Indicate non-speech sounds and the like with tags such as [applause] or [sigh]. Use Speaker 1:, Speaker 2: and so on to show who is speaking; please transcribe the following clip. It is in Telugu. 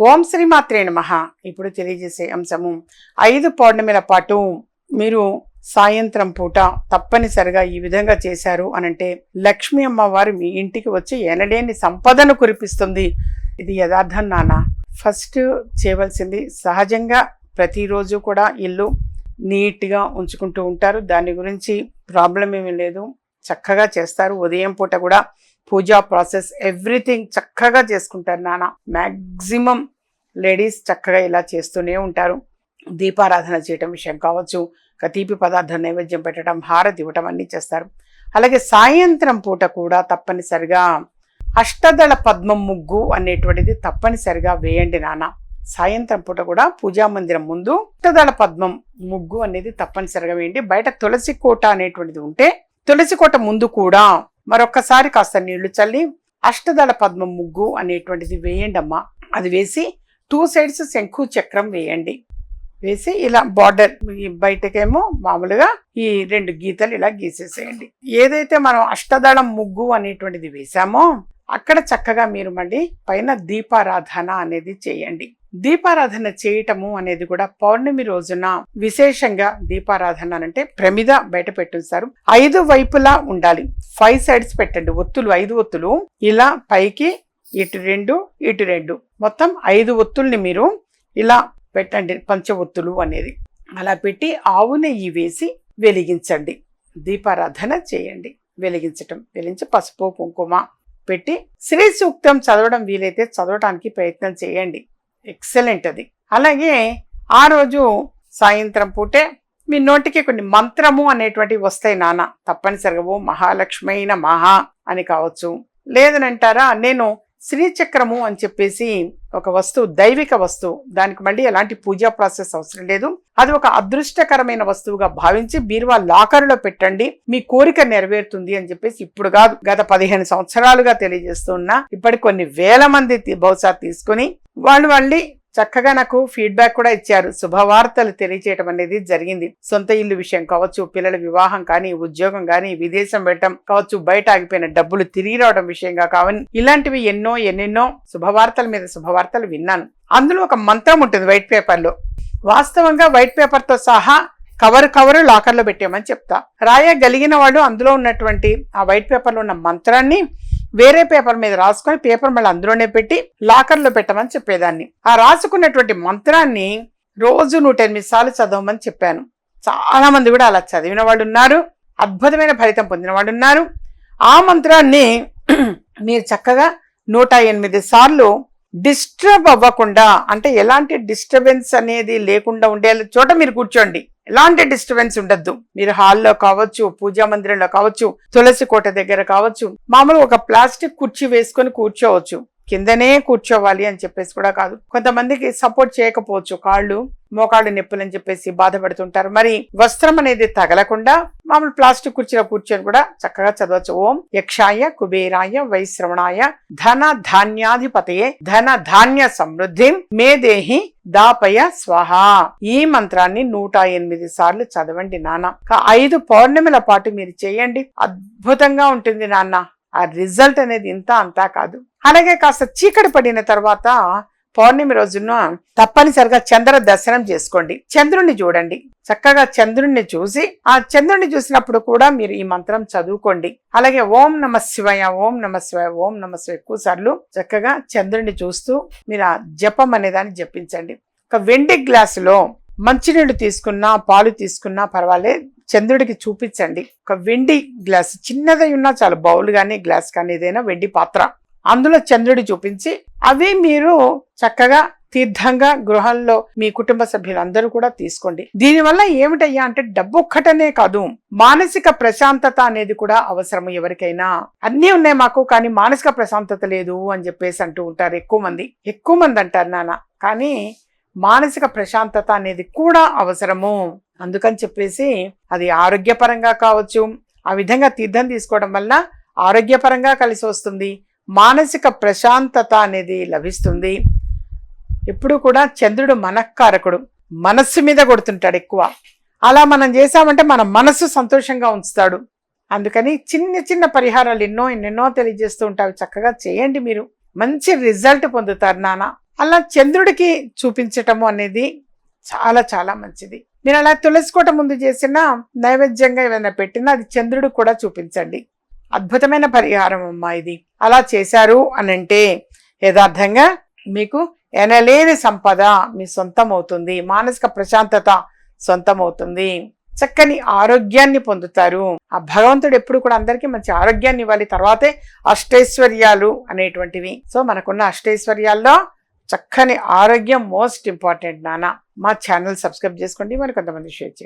Speaker 1: ఓం శ్రీ మాత్రే ఇప్పుడు తెలియజేసే అంశము ఐదు పౌర్ణమిల పాటు మీరు సాయంత్రం పూట తప్పనిసరిగా ఈ విధంగా చేశారు అనంటే లక్ష్మీ అమ్మవారు మీ ఇంటికి వచ్చి ఎనలేని సంపదను కురిపిస్తుంది. ఇది యథార్థం నాన్న. ఫస్ట్ చేయవలసింది సహజంగా ప్రతిరోజు కూడా ఇల్లు నీట్గా ఉంచుకుంటూ ఉంటారు. దాని గురించి ప్రాబ్లం ఏమీ లేదు. చక్కగా చేస్తారు. ఉదయం పూట కూడా పూజా ప్రాసెస్ ఎవ్రీథింగ్ చక్కగా చేసుకుంటారు నాన్న. మ్యాక్సిమం లేడీస్ చక్కగా ఇలా చేస్తూనే ఉంటారు. దీపారాధన చేయటం విషయం కావచ్చు ఒక తీపి పదార్థం నైవేద్యం పెట్టడం హారతి ఇవ్వటం అన్నీ చేస్తారు. అలాగే సాయంత్రం పూట కూడా తప్పనిసరిగా అష్టదళ పద్మం ముగ్గు అనేటువంటిది తప్పనిసరిగా వేయండి నాన్న. సాయంత్రం పూట కూడా పూజా మందిరం ముందు అష్టదళ పద్మం ముగ్గు అనేది తప్పనిసరిగా వేయండి. బయట తులసి కోట అనేటువంటిది ఉంటే తులసి కోట ముందు కూడా మరొక్కసారి కాస్త నీళ్ళు చల్లి అష్టదళ పద్మం ముగ్గు అనేటువంటిది వేయండి అమ్మా అది వేసి టూ సైడ్స్ శంఖు చక్రం వేయండి. వేసి ఇలా బార్డర్ బయటకేమో మామూలుగా ఈ రెండు గీతలు ఇలా గీసేసేయండి. ఏదైతే మనం అష్టదళం ముగ్గు అనేటువంటిది వేసామో అక్కడ చక్కగా మీరు మళ్ళీ పైన దీపారాధన అనేది చేయండి. దీపారాధన చేయటము అనేది కూడా పౌర్ణమి రోజున విశేషంగా దీపారాధన అంటే ప్రమిద బయట పెట్టిస్తారు ఐదు వైపులా ఉండాలి. ఫైవ్ సైడ్స్ పెట్టండి. ఒత్తులు ఐదు ఒత్తులు. ఇలా పైకి ఇటు రెండు ఇటు రెండు. మొత్తం ఐదు ఒత్తుల్ని మీరు ఇలా పెట్టండి. పంచ ఒత్తులు అనేది. అలా పెట్టి ఆవు నెయ్యి వేసి వెలిగించండి. దీపారాధన చేయండి. వెలిగించటం వెలిగించి పసుపు కుంకుమ పెట్టి శ్రీ సూక్తం చదవడం వీలైతే చదవడానికి ప్రయత్నం చేయండి. ఎక్సలెంట్ అది. అలాగే ఆ రోజు సాయంత్రం పూటే మీ నోటికి కొన్ని మంత్రము అనేటువంటివి వస్తాయి నాన్న తప్పనిసరిగా ఓ మహాలక్ష్మైన మహా అని కావచ్చు. లేదనంటారా నేను శ్రీచక్రము అని చెప్పేసి ఒక వస్తువు దైవిక వస్తువు దానికి మళ్ళీ ఎలాంటి పూజా ప్రాసెస్ అవసరం లేదు. అది ఒక అదృష్టకరమైన వస్తువుగా భావించి బీరువా లాకర్లో పెట్టండి. మీ కోరిక నెరవేరుతుంది అని చెప్పేసి ఇప్పుడు కాదు గత పదిహేను సంవత్సరాలుగా తెలియజేస్తున్నా ఇప్పటి కొన్ని వేల మంది తీ- బహుశా తీసుకుని వాళ్ళు మళ్ళీ చక్కగా నాకు ఫీడ్బ్యాక్ కూడా ఇచ్చారు. శుభవార్తలు తెలియచేయటం అనేది జరిగింది. సొంత ఇల్లు విషయం కావచ్చు పిల్లల వివాహం కానీ ఉద్యోగం కానీ విదేశం వెళ్ళటం కావచ్చు బయట ఆగిపోయిన డబ్బులు తిరిగి రావడం విషయంగా కావని ఇలాంటివి ఎన్నో ఎన్నెన్నో శుభవార్తల మీద శుభవార్తలు విన్నాను. అందులో ఒక మంత్రం ఉంటుంది వైట్ పేపర్లో వాస్తవంగా వైట్ పేపర్తో సహా కవర్ కవర్ లాకర్లో పెట్టామని చెప్తా. రాయగలిగిన వాళ్ళు అందులో ఉన్నటువంటి ఆ వైట్ పేపర్లో ఉన్న మంత్రాన్ని వేరే పేపర్ మీద రాసుకొని పేపర్ మళ్ళీ అందులోనే పెట్టి లాకర్లో పెట్టమని చెప్పేదాన్ని. ఆ రాసుకున్నటువంటి మంత్రాన్ని రోజు నూట ఎనిమిది సార్లు చదవమని చెప్పాను. చాలా మంది కూడా అలా చదివిన వాళ్ళు ఉన్నారు. అద్భుతమైన ఫలితం పొందిన వాళ్ళు ఉన్నారు. ఆ మంత్రాన్ని [clears throat] మీరు చక్కగా నూట ఎనిమిది సార్లు డిస్టర్బ్ అవ్వకుండా అంటే ఎలాంటి డిస్టర్బెన్స్ అనేది లేకుండా ఉండే చోట మీరు కూర్చోండి. ఎలాంటి డిస్టర్బెన్స్ ఉండద్దు. మీరు హాల్లో కావచ్చు పూజా మందిరంలో కావచ్చు తులసి కోట దగ్గర కావచ్చు మామూలు ఒక ప్లాస్టిక్ కుర్చీ వేసుకొని కూర్చోవచ్చు. కిందనే కూర్చోవాలి అని చెప్పేసి కూడా కాదు. కొంతమందికి సపోర్ట్ చేయకపోవచ్చు. కాళ్ళు మోకాళ్ళు నొప్పులు అని చెప్పేసి బాధపడుతుంటారు. మరి వస్త్రం అనేది తగలకుండా మామూలు ప్లాస్టిక్ కుర్చీలో కూర్చొని కూడా చక్కగా చదవచ్చు. ఓం యక్షాయ కుబేరాయ వైశ్రవణాయ ధన ధాన్యాధిపతయే ధన ధాన్య సమృద్ధి మే దేహి దాపయ స్వహ. ఈ మంత్రాన్ని నూట ఎనిమిది సార్లు చదవండి నాన్న. ఐదు పౌర్ణమిల పాటు మీరు చేయండి. అద్భుతంగా ఉంటుంది నాన్న. ఆ రిజల్ట్ అనేది ఇంత అంతా కాదు. అలాగే కాస్త చీకటి పడిన తర్వాత పౌర్ణమి రోజున తప్పనిసరిగా చంద్ర దర్శనం చేసుకోండి. చంద్రుణ్ణి చూడండి. చక్కగా చంద్రుణ్ణి చూసి ఆ చంద్రుణ్ణి చూసినప్పుడు కూడా మీరు ఈ మంత్రం చదువుకోండి. అలాగే ఓం నమ శివయ ఓం నమ శివయ ఓం నమ శివ ఎక్కువ సార్లు చక్కగా చంద్రుణ్ణి చూస్తూ మీరు ఆ జపం అనేదాన్ని జపించండి. ఒక వెండి గ్లాసులో మంచినీళ్ళు తీసుకున్నా పాలు తీసుకున్నా పర్వాలేదు. చంద్రుడికి చూపించండి. ఒక వెండి గ్లాస్ చిన్నదై ఉన్నా చాలు బౌల్ కానీ గ్లాస్ కానీ ఏదైనా వెండి పాత్ర. అందులో చంద్రుడి చూపించి అవి మీరు చక్కగా తీర్థంగా గృహంలో మీ కుటుంబ సభ్యులందరూ కూడా తీసుకోండి. దీనివల్ల ఏమిటయ్యా అంటే డబ్బు ఒక్కటనే కాదు మానసిక ప్రశాంతత అనేది కూడా అవసరం ఎవరికైనా. అన్నీ ఉన్నాయి మాకు కానీ మానసిక ప్రశాంతత లేదు అని చెప్పేసి అంటూ ఉంటారు ఎక్కువ మంది. ఎక్కువ మంది అంటారు నాన్న కానీ మానసిక ప్రశాంతత అనేది కూడా అవసరము. అందుకని చెప్పేసి అది ఆరోగ్యపరంగా కావచ్చు ఆ విధంగా తీర్థం తీసుకోవడం వల్ల ఆరోగ్యపరంగా కలిసి వస్తుంది మానసిక ప్రశాంతత అనేది లభిస్తుంది. ఎప్పుడు కూడా చంద్రుడు మనఃకారకుడు మనస్సు మీద కొడుతుంటాడు ఎక్కువ. అలా మనం చేసామంటే మన మనస్సు సంతోషంగా ఉంచుతాడు. అందుకని చిన్న చిన్న పరిహారాలు ఎన్నో ఎన్నెన్నో తెలియజేస్తూ ఉంటాయి చక్కగా చేయండి మీరు. మంచి రిజల్ట్ పొందుతారు నాన్న అలా చంద్రుడికి చూపించటము అనేది చాలా చాలా మంచిది. నేను అలా తులసి కోట ముందు చేసిన నైవేద్యంగా ఏమైనా పెట్టినా అది చంద్రుడు కూడా చూపించండి. అద్భుతమైన పరిహారం అమ్మా ఇది. అలా చేశారు అని అంటే యథార్థంగా మీకు ఎనలేని సంపద మీ సొంతం అవుతుంది మానసిక ప్రశాంతత సొంతం అవుతుంది చక్కని ఆరోగ్యాన్ని పొందుతారు. ఆ భగవంతుడు ఎప్పుడు కూడా అందరికీ మంచి ఆరోగ్యాన్ని ఇవ్వాలి. తర్వాతే అష్టైశ్వర్యాలు అనేటువంటివి. సో మనకున్న అష్టైశ్వర్యాల్లో చక్కని ఆరోగ్యం మోస్ట్ ఇంపార్టెంట్ నాన్న. మా ఛానల్ సబ్స్క్రైబ్ చేసుకోండి మరి కొంతమంది షేర్ చేయండి.